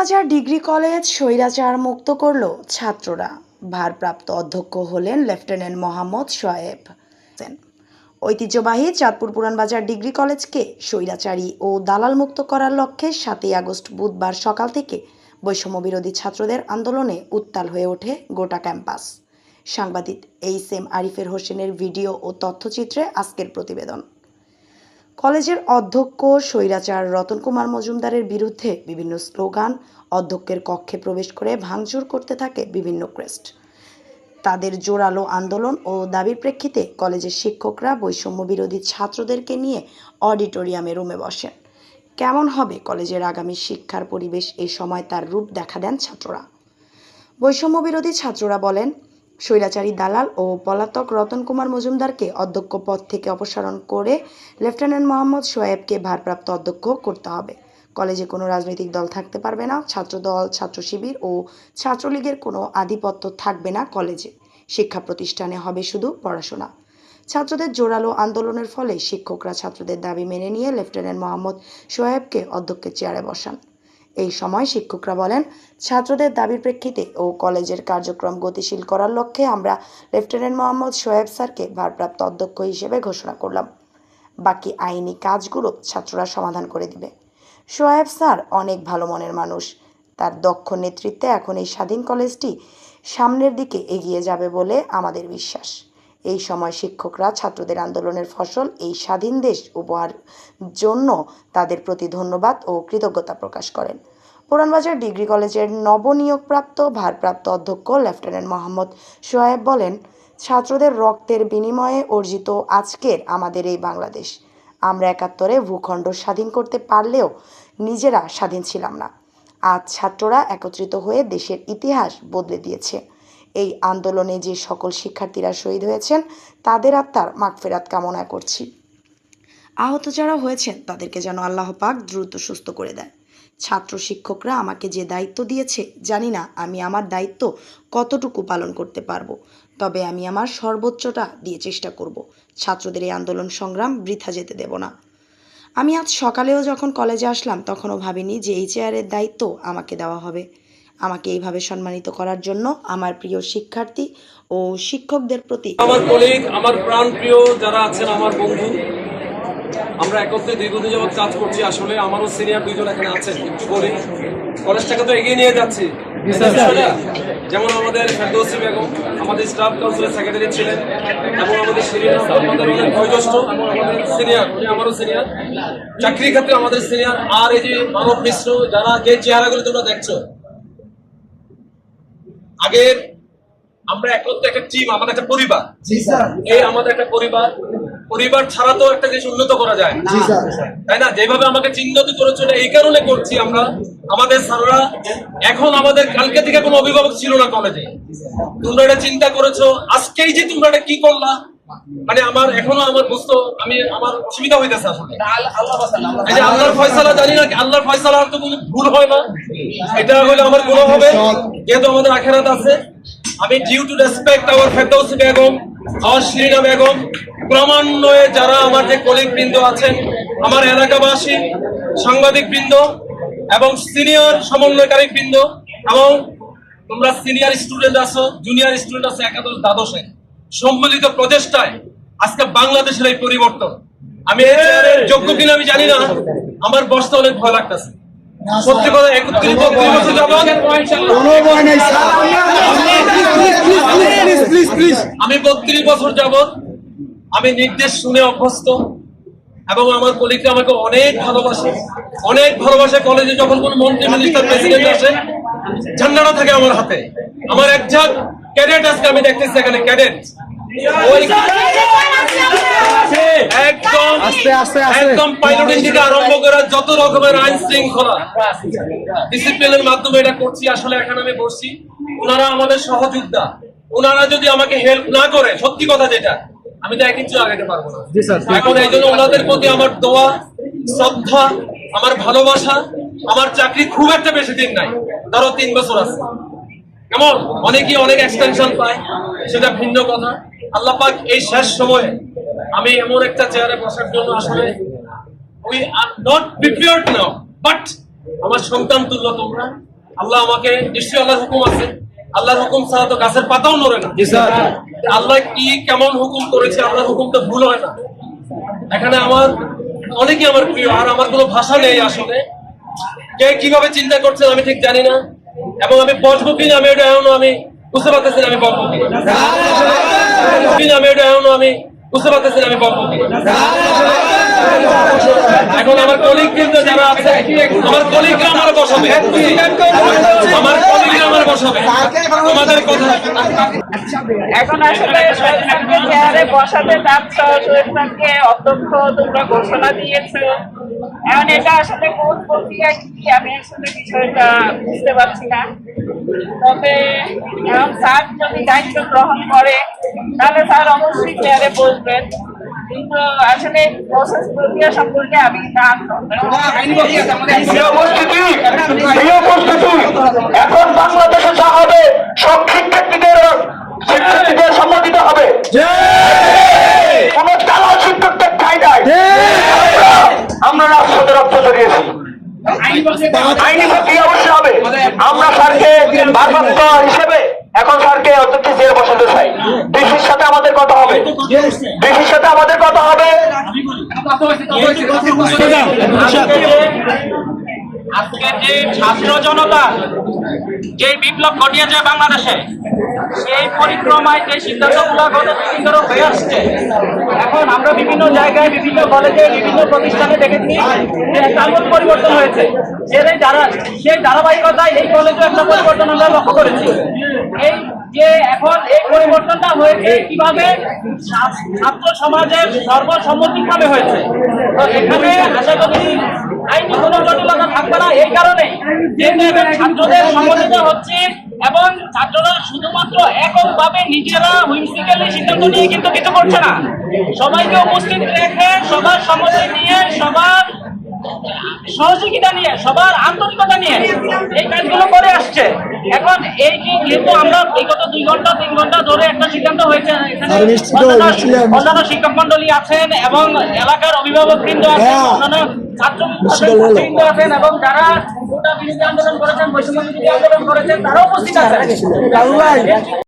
Puran Bazar degree college স্বৈরাচার মুক্ত করল ছাত্ররা। ভারপ্রাপ্ত অধ্যক্ষ হলেন লেফটেন্যান্ট মোহাম্মদ শোয়েব। ঐতিহ্যবাহী চাঁদপুর পুরানবাজার ডিগ্রি কলেজকে স্বৈরাচারী ও দালাল মুক্ত করার লক্ষ্যে সাতই আগস্ট বুধবার সকাল থেকে বৈষম্য বিরোধী ছাত্রদের আন্দোলনে উত্তাল হয়ে ওঠে গোটা ক্যাম্পাস। সাংবাদিক এইচ এম আরিফের হোসেনের ভিডিও ও তথ্যচিত্রে আজকের প্রতিবেদন। কলেজের অধ্যক্ষ স্বৈরাচার রতন কুমার মজুমদারের বিরুদ্ধে বিভিন্ন স্লোগান অধ্যক্ষের কক্ষে প্রবেশ করে ভাঙচুর করতে থাকে বিভিন্ন ক্রেস্ট। তাদের জোরালো আন্দোলন ও দাবির প্রেক্ষিতে কলেজের শিক্ষকরা বৈষম্য বিরোধী ছাত্রদেরকে নিয়ে অডিটোরিয়ামে রুমে বসেন। কেমন হবে কলেজের আগামী শিক্ষার পরিবেশ এই সময় তার রূপ দেখা দেন ছাত্ররা? বৈষম্য বিরোধী ছাত্ররা বলেন স্বৈরাচারী দালাল ও পলাতক রতন কুমার মজুমদারকে অধ্যক্ষ পদ থেকে অপসারণ করে লেফটেন্যান্ট মোহাম্মদ শোয়েবকে ভারপ্রাপ্ত অধ্যক্ষ করতে হবে। কলেজে কোনো রাজনৈতিক দল থাকতে পারবে না, ছাত্রদল ছাত্র শিবির ও ছাত্রলীগের কোনো আধিপত্য থাকবে না কলেজে। শিক্ষা প্রতিষ্ঠানে হবে শুধু পড়াশোনা। ছাত্রদের জোরালো আন্দোলনের ফলে শিক্ষকরা ছাত্রদের দাবি মেনে নিয়ে লেফটেন্যান্ট মোহাম্মদ শোয়েবকে অধ্যক্ষের চেয়ারে বসান। এই সময় শিক্ষকরা বলেন, ছাত্রদের দাবির প্রেক্ষিতে ও কলেজের কার্যক্রম গতিশীল করার লক্ষ্যে আমরা লেফটেন্যান্ট মোহাম্মদ শোয়েব স্যারকে ভারপ্রাপ্ত অধ্যক্ষ হিসেবে ঘোষণা করলাম। বাকি আইনি কাজগুলো ছাত্ররা সমাধান করে দিবে। শোয়েব স্যার অনেক ভালো মনের মানুষ। তার দক্ষ নেতৃত্বে এখন এই স্বাধীন কলেজটি সামনের দিকে এগিয়ে যাবে বলে আমাদের বিশ্বাস। এই সময় শিক্ষকরা ছাত্রদের আন্দোলনের ফসল এই স্বাধীন দেশ উপহার জন্য তাদের প্রতি ধন্যবাদ ও কৃতজ্ঞতা প্রকাশ করেন। পুরানবাজার ডিগ্রি কলেজের নবনিয়োগপ্রাপ্ত ভারপ্রাপ্ত অধ্যক্ষ লেফটেন্যান্ট মোহাম্মদ সোয়েব বলেন, ছাত্রদের রক্তের বিনিময়ে অর্জিত আজকের আমাদের এই বাংলাদেশ। আমরা একাত্তরে ভূখণ্ড স্বাধীন করতে পারলেও নিজেরা স্বাধীন ছিলাম না। আজ ছাত্ররা একত্রিত হয়ে দেশের ইতিহাস বদলে দিয়েছে। এই আন্দোলনে যে সকল শিক্ষার্থীরা শহীদ হয়েছেন, তাদের আত্মার মাগফেরাত কামনা করছি। আহত যারা হয়েছেন, তাদেরকে যেন আল্লাহ পাক দ্রুত সুস্থ করে দেয় ছাত্র শিক্ষকরা আমাকে যে দায়িত্ব দিয়েছে, জানি না আমি আমার দায়িত্ব কতটুকু পালন করতে পারব, তবে আমি আমার সর্বোচ্চটা দিয়ে চেষ্টা করব। ছাত্রদের এই আন্দোলন সংগ্রাম বৃথা যেতে দেব না। আমি আজ সকালেও যখন কলেজে আসলাম, তখনও ভাবিনি যে এই চেয়ারের দায়িত্ব আমাকে দেওয়া হবে। আমাকে এইভাবে সম্মানিত করার জন্য আমার প্রিয় শিক্ষার্থী ও শিক্ষকদের প্রতি আমার কলিগ আমার প্রাণ প্রিয় যারা আছেন আমার বন্ধু আমরা একত্রে দীর্ঘদিন যাবৎ কাজ করছি। আসলে আমারও সিনিয়র দুইজন এখানে আছেন কলিগ কলেজটাকে তো এগিয়ে নিয়ে যাচ্ছি। যেমন আমাদের ফেরদৌসি বেগম আমাদের স্টাফ কাউন্সিলের সেক্রেটারি ছিলেন এবং আমাদের সিনিয়র আমাদের অনেক বয়োজ্যেষ্ঠ এবং আমাদের সিনিয়র উনি আমারও সিনিয়র চাকরি ক্ষেত্রে আমাদের সিনিয়র আর এই যে মানব মিশ্র যারা যে চেহারাগুলো তোমরা দেখছ আগের আমরা একত্রে একটা টিম আমাদের একটা পরিবার। এই আমাদের একটা পরিবার পরিবার ছাড়া তো একটা দেশ উন্নত করা যায় না। তাই না? যেভাবে আমাকে চিহ্নিত করেছ এই কারণে করছি আমরা। আমাদের স্যাররা এখন আমাদের কালকে থেকে কোনো অভিভাবক ছিল না কলেজে তোমরা এটা চিন্তা করেছ আজকেই যে তোমরা এটা কি করলা? মানে আমার এখনও আমার বুঝতো আমি আমার সুবিধা হইতেছে আসলে। আল্লাহর ফয়সালা জানি না আল্লাহর ফয়সালার তো কোনো ভুল হয় না। এটা হলে আমার গুণ হবে। যেহেতু আমাদের আখেরাত আছে আমি due to respect our Ferdousi Begum our Shirina Begum ক্রমান্বয়ে যারা আমার যে কলিগ বৃন্দ আছেন আমার এলাকাবাসী সাংবাদিক বৃন্দ এবং সিনিয়র সমন্বয়কারী বৃন্দ এবং তোমরা সিনিয়র স্টুডেন্ট আছো জুনিয়র স্টুডেন্ট আছো একাদশ দ্বাদশে সম্মিলিত প্রচেষ্টায় আজকে বাংলাদেশের এই পরিবর্তন। আমি যোগ্য কিনা আমি জানি না। আমার বসতে অনেক ভয় লাগতেছে। সত্যি কথা আমি বত্রিশ বছর যাবত আমি নির্দেশ শুনে অভ্যস্ত এবং আমার কলিগরা আমাকে অনেক ভালোবাসে। অনেক ভালোবাসে কলেজে যখন কোন মন্ত্রী মিনিস্টার প্রেসিডেন্ট আসে ঝান্ডাটা থাকে আমার হাতে। আমার এক ক্যাডেট আজকে আমি দেখতেছি এখানে ক্যাডেট একদম আস্তে, আস্তে, আস্তে। একদম পাইলটিং থেকে আরম্ভ করে যত রকমের আইন শৃঙ্খলা ডিসিপ্লিনের মাধ্যমে এটা করছি আসলে এখানে আমি বসছি। ওনারা আমাদের সহযোদ্ধা। ওনারা যদি আমাকে হেল্প না করে সত্যি কথা যেটা আমি তো এক ইঞ্চি আগাতে পারব না। এখন এই জন্য ওনাদের প্রতি আমার দোয়া শ্রদ্ধা আমার ভালোবাসা আমার চাকরি খুব একটা বেশি দিন নাই ধরো তিন বছর আছে। কেমন? অনেকেই অনেক এক্সটেনশন পায় সেটা ভিন্ন কথা। আল্লাহ পাক এই শেষ সময়ে আমি এমন একটা চেয়ারে বসার জন্য আসলে we are not prepared now but আমার সন্তান তুল্য তোমরা আল্লাহ আমাকে নিশ্চয়ই আল্লাহর হুকুম আছে। আল্লাহর হুকুম ছাড়া তো গাছের পাতাও নড়ে না। আল্লাহ কি কেমন হুকুম করেছে আল্লাহর হুকুম তো ভুল হয় না। এখানে আমার অনেকেই আমার প্রিয় আর আমার কোনো ভাষা নেই আসলে। কে কীভাবে চিন্তা করছেন আমি ঠিক জানি না। এবং আমি বসবো কিনা আমি এটা এখনও আমি বুঝতে পারতেছি আমি বসবো কিনা আমি এটা এখনও আমি বুঝতে পারতেছি আমি বসবো কিনা এখন আমার কলিগ কিন্তু যারা আছে, আমার কলিগরা আমার বসাবে। আমার কলিগরা আমার বসাবে। তোমাদের কথা। এখন আসলে চেয়ারে বসাতে চাচ্ছ খানকে অধ্যক্ষ তোমরা ঘোষণা দিয়েছ। এখন এটা আসলে কোন প্রক্রিয়া কি? আমি আসলে বিষয়টা বুঝতে পারছি না। তবে, এখন স্যার যদি দায়িত্ব গ্রহণ করে, তাহলে স্যার অবশ্যই চেয়ারে বসবেন। কিন্তু আসলে প্রসেস প্রক্রিয়া সম্পর্কে আমি এখন বাংলাদেশে যা হবে, সব শিক্ষার্থীদের শিক্ষার্থীদের সম্মতিত হবে। কোন দালাল শিক্ষকদের ঠাই নাই। আমরা রাষ্ট্রতে রক্ত জড়িয়েছি। আইনি প্রক্রিয়া অবশ্যই হবে। আমরা স্যারকে ভারপ্রাপ্ত হিসেবে এখন স্যারকে অধ্যক্ষ চেয়ে বসাতে চাই ডিসির সাথে আমাদের কথা হবে। ডিসির সাথে আমাদের কথা হবে। আজকে যে ছাত্র জনতা, যে বিপ্লব ঘটিয়েছে বাংলাদেশে, সেই পরিক্রমায় যে সিদ্ধান্তগুলো দুদিন হয়ে আসছে, এখন আমরা বিভিন্ন জায়গায়, বিভিন্ন কলেজে বিভিন্ন প্রতিষ্ঠানে দেখেছি যে একটা পরিবর্তন হয়েছে। সেই যারা সেই ধারাবাহিকতায় এই কলেজেও একটা পরিবর্তন আমরা লক্ষ্য করেছি। এই যে এখন এই পরিবর্তনটা হয়েছে কীভাবে ছাত্র সমাজের সর্বসম্মতিক্রমে হয়েছে? তো এখানে আশা করি আইনি কোনো জটিলতা থাকবে না এই কারণে যেহেতু ছাত্রদের সম্মতিত হচ্ছে এবং ছাত্ররা শুধুমাত্র এককভাবে নিজেরা হুইমসিক্যালি সিদ্ধান্ত নিয়ে কিন্তু কিছু করছে না। সবাইকে উপস্থিত রেখে সবার সম্মতি নিয়ে সবার সহযোগিতা নিয়ে সবার আন্তরিকতা নিয়ে এই কাজগুলো করে আসছে। এখন এই যে যেহেতু আমরা বিগত দুই ঘণ্টা তিন ঘণ্টা ধরে একটা সিদ্ধান্ত হয়েছে। অন্যান্য- অন্যান্য শিক্ষক মন্ডলী আছেন এবং এলাকার অভিভাবক বৃন্দ আছেন অন্যান্য ছাত্র আছেন এবং যারা গোটা বিরোধী আন্দোলন করেছেন বৈষম্য বিরোধী আন্দোলন করেছেন তারাও উপস্থিত আছেন।